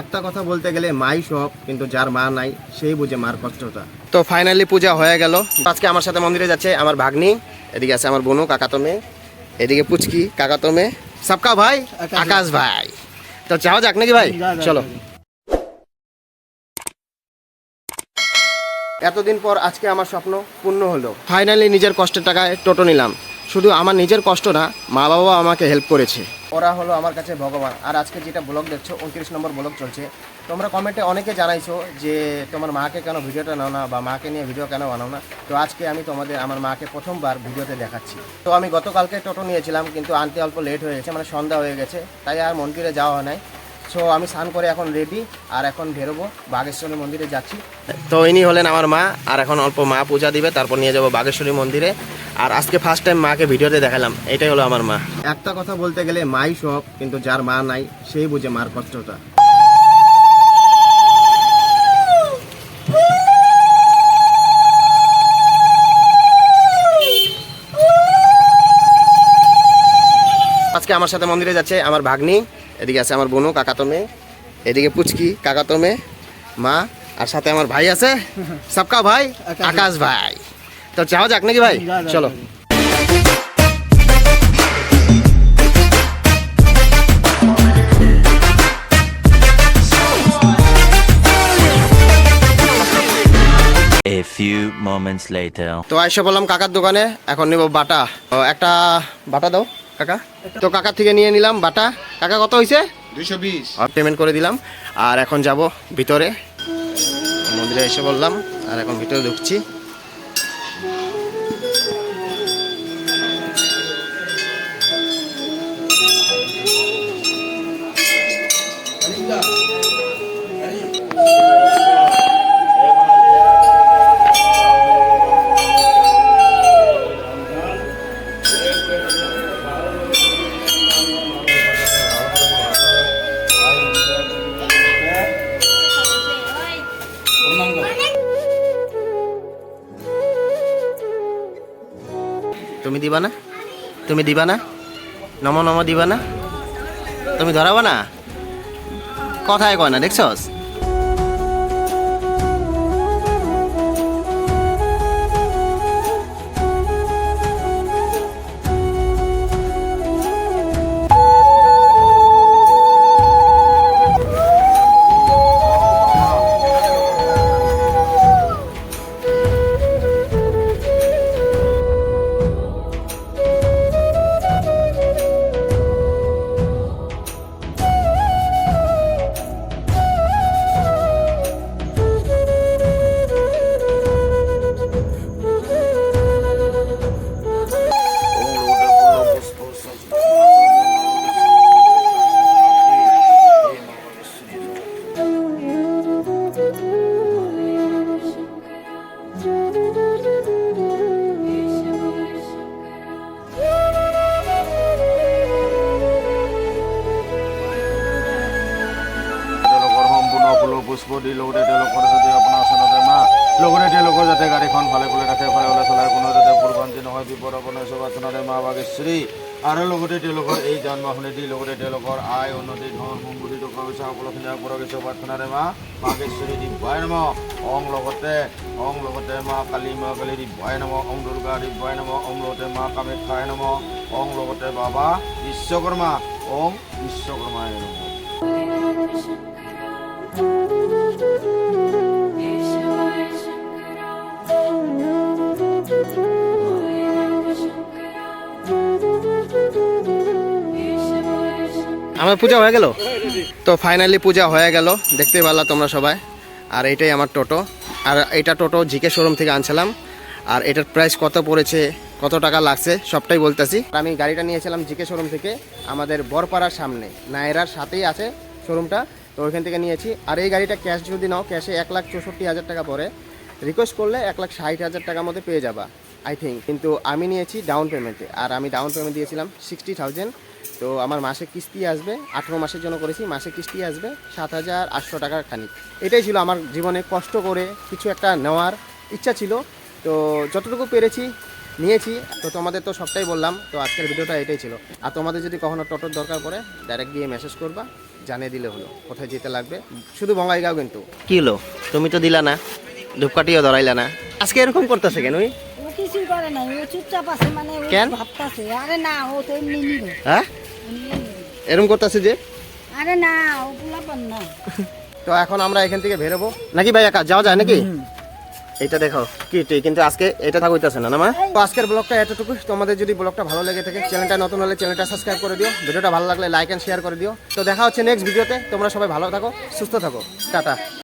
একটা কথা বলতে গেলে মাই সব কিন্তু যার মা নাই সেই বুঝে মার কষ্টটা। তো ফাইনালি পূজা হয়ে গেল। আজকে আমার সাথে মন্দিরে যাচ্ছে আমার ভাগ্নি এদিকে আছে আমার বোনু কাকাতো মেয়ে এদিকে পুচকি কাকাতো মেয়ে সবকা ভাই আকাশ ভাই। তো যাওয়া যাক নাকি ভাই? চলো। এতদিন পর আজকে আমার স্বপ্ন পূর্ণ হলো। ফাইনালি নিজের কষ্টের টাকায় টোটো নিলাম। শুধু আমার নিজের কষ্ট না মা বাবা আমাকে হেল্প করেছে। ওরা হলো আমার কাছে ভগবান। আর আজকে যেটা ব্লগ দেখছ, উনত্রিশ নম্বর ব্লগ চলছে। তোমরা কমেন্টে অনেকে জানাইছো যে তোমার মাকে কেন ভিডিওটা নাও না বা মাকে নিয়ে ভিডিও কেন বানাও না? তো আজকে আমি তোমাদের, আমার মাকে প্রথমবার ভিডিওতে দেখাচ্ছি। তো আমি গতকালকে টোটো নিয়েছিলাম, কিন্তু আনতে অল্প লেট হয়ে গেছে মানে সন্ধ্যা হয়ে গেছে, তাই আর মন্দিরে যাওয়া হয় নাই। সো আমি স্নান করে এখন রেডি আর এখন বেরোবো, বাগেশ্বরী মন্দিরে যাচ্ছি। তো ইনি হলেন আমার মা, আর এখন অল্প মা পূজা দিবে, তারপর নিয়ে যাব বাগেশ্বরী মন্দিরে। আর আজকে ফার্স্ট টাইম মাকে ভিডিওতে দেখালাম এটাই হলো আমার মা। একটা কথা বলতে গেলে মাই সব কিন্তু যার মা নাই সেই বুঝে মার কষ্টটা। আজকে আমার সাথে মন্দিরে যাচ্ছে আমার ভাগ্নি এদিকে আছে আমার বোনু কাকাতো মেয়ে এদিকে পুচকি কাকাতো মেয়ে মা আর সাথে আমার ভাই আছে। সবকা ভাই। আকাশ ভাই। তো যাওয়া যাক নাকি ভাই? চলো। A few moments later. তো আইসা বললাম কাকার দোকানে এখন নেব বাটা। একটা বাটা দাও কাকা। তো কাকার থেকে নিয়ে নিলাম বাটা। কাকা কত হয়েছে দুইশো বিশ। আর পেমেন্ট করে দিলাম। আর এখন যাব ভিতরে। মন্দিরে এসে বললাম আর এখন ভিতরে ঢুকছি। দিবা না? তুমি দিবা না? নম নম দিবা না? তুমি ধরাবা না? কথায় কয় না, দেখছস? পুষ্প দি লগতে তেওঁলোকৰ যদি মা, লগতে তেওঁলোকৰ যাতে গাড়ীখন ভালে কুলে ৰাখে, ভালে ভালে চলাই কোনো যাতে পূৰ্বাঞ্চি নহয়, বিপদ আপোনাৰ মা বাগেশ্বৰী। আৰু লগতে তেওঁলোকৰ এই যান বাহনে দি লগতে তেওঁলোকৰ আয় উন্নতি, ধন সম্পত্তি টকা পইচা, সকলোখিনি আগবঢ়াই চবাচনৰে মা বাগেশ্বৰী দিব্যাই নম। অং লগতে অং লগতে মা কালী মা কালী দিব্যাই নম। অং দুৰ্গা দিব্যাই নম। অং লগতে মা কামাখ্যাই নম। অং লগতে বাবা বিশ্বকৰ্মা। অং বিশ্বকৰ্মাই নম। আমার পূজা হয়ে গেল? তো ফাইনালি পূজা হয়ে গেল। দেখতে পারলা তোমরা সবাই। আর এটাই আমার টোটো। আর এটা টোটো জিকে শোরুম থেকে আনছিলাম। আর এটার প্রাইস কত পড়েছে, কত টাকা লাগছে, সবটাই বলতেছি। আমি গাড়িটা নিয়েছিলাম জিকে শোরুম থেকে। আমাদের বরপাড়ার সামনে। নায়রার সাথেই আছে শোরুমটা তো ওইখান থেকে নিয়েছি। আর এই গাড়িটা ক্যাশ যদি নাও ক্যাশে এক লাখ চৌষট্টি হাজার টাকা পরে রিকোয়েস্ট করলে এক লাখ ষাট হাজার টাকার মধ্যে পেয়ে যাবা আই থিঙ্ক কিন্তু আমি নিয়েছি ডাউন পেমেন্টে আর আমি ডাউন পেমেন্ট দিয়েছিলাম সিক্সটি থাউজেন্ড তো আমার মাসে কিস্তি আসবে, আঠেরো মাসের জন্য করেছি মাসে কিস্তি আসবে সাত হাজার আটশো টাকার খানিক। এটাই ছিল আমার জীবনে কষ্ট করে কিছু একটা নেওয়ার ইচ্ছা ছিল। তো যতটুকু পেরেছি, নিয়েছি। তো তোমাদের তো সবটাই বললাম, তো আজকের ভিডিওটা এটাই ছিল। আর তোমাদের যদি কখনো টোটোর দরকার পড়ে ডাইরেক্ট গিয়ে মেসেজ করবা। জানিয়ে দিলে হলো কোথায় যেতে লাগবে। শুধু বঙ্গাইগাঁও কিন্তু। কি হলো? তুমি তো দিলা না। ধূপকাঠিও ধরাইলা না। আজকে এরকম করতেছে কেন ওই? ও কিছুই করে নাই ও চুপচাপ আছে মানে ও কেন? ভাবতাছে আরে না ও তো এমনি নিবে। হ্যাঁ? এরকম করতেছে যে? আরে না ও পোলাপান না তো এখন আমরা এখান থেকে বেরোবো। নাকি ভাই একা যাওয়া যায় নাকি? এটা দেখো কি কিন্তু আজকে এটা থাকা হইতেছে না মা? তো আজকের ব্লগটা এতটুকু তোমাদের যদি ব্লগটা ভালো লেগে থাকে, চ্যানেলটা নতুন হলে চ্যানেলটা সাবস্ক্রাইব করে দিও। ভিডিওটা ভালো লাগলে লাইক এন্ড শেয়ার করে দিও। তো দেখা হচ্ছে নেক্সট ভিডিওতে। তোমরা সবাই ভালো থাকো, সুস্থ থাকো। টাটা।